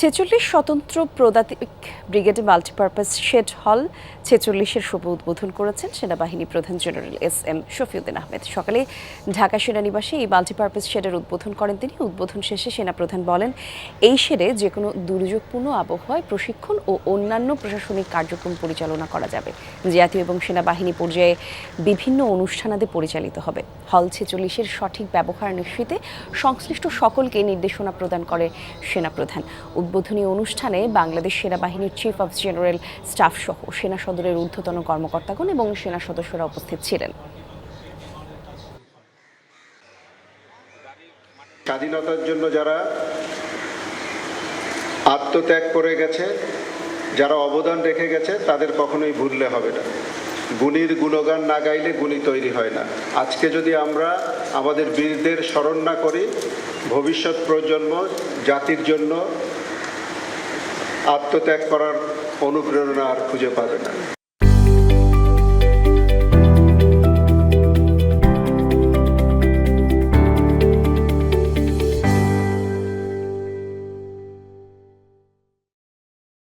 ছেচল্লিশ স্বতন্ত্র প্রদাতিক ব্রিগেডে মাল্টিপারপাস শেড হল ছেচল্লিশের শুভ উদ্বোধন করেছেন সেনাবাহিনী প্রধান general S M Shafiuddin Ahmed. সকালে ঢাকা সেনানিবাসে এই মাল্টিপারপাস শেডের উদ্বোধন করেন তিনি। উদ্বোধন শেষে সেনাপ্রধান বলেন, এই শেডে যে কোনো দুর্যোগপূর্ণ আবহাওয়ায় প্রশিক্ষণ ও অন্যান্য প্রশাসনিক কার্যক্রম পরিচালনা করা যাবে। জাতীয় এবং সেনাবাহিনী পর্যায়ে বিভিন্ন অনুষ্ঠানাদি পরিচালিত হবে। হল ছেচল্লিশের সঠিক ব্যবহার নিশ্চিতে সংশ্লিষ্ট সকলকে নির্দেশনা প্রদান করে সেনাপ্রধান। উদ্বোধনী অনুষ্ঠানে বাংলাদেশ সেনাবাহিনীর চিফ অফ জেনারেল স্টাফ সহ সেনা সদরের ঊর্ধ্বতন কর্মকর্তাগণ এবং সেনা সদস্যরা উপস্থিত ছিলেন। স্বাধীনতার জন্য যারা আত্মত্যাগ করে গেছে, যারা অবদান রেখে গেছে, তাদের কখনোই ভুললে হবে না। গুণীর গুণগান না গাইলে গুণী তৈরি হয় না। আজকে যদি আমরা আমাদের বীরদের স্মরণ না করি, ভবিষ্যৎ প্রজন্ম, জাতির জন্য আত্মত্যাগ করার অনুপ্রেরণা আর খুঁজে পাবে না।